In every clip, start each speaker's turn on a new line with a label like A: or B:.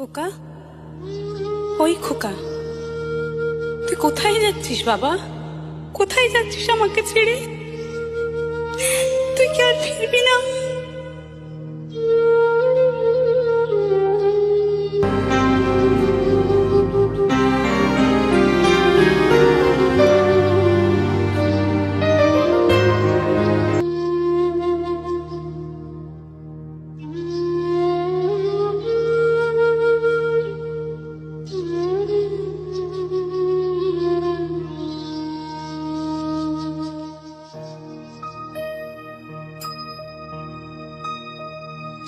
A: খোকা? ওই খোকা? তুই কোথায় যাচ্ছিস বাবা? কোথায় যাচ্ছিস আমাকে ছেড়ে? তুই কি আর ফিরবি না?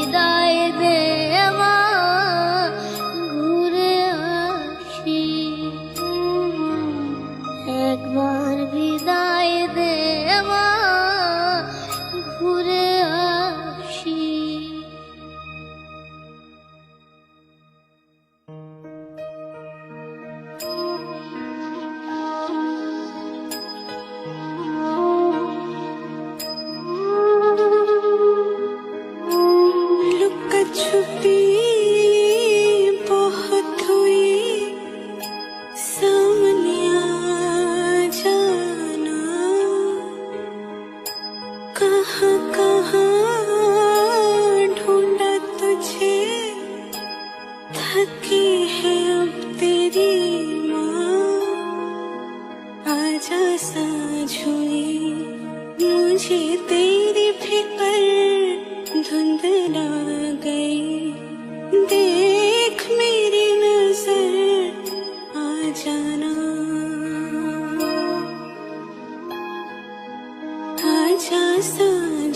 B: একবার
A: है अब तेरी माँ आजा साझ हुई मुझे तेरी फिक्र धुंधला गई देख मेरी नजर आ जाना आजा साझ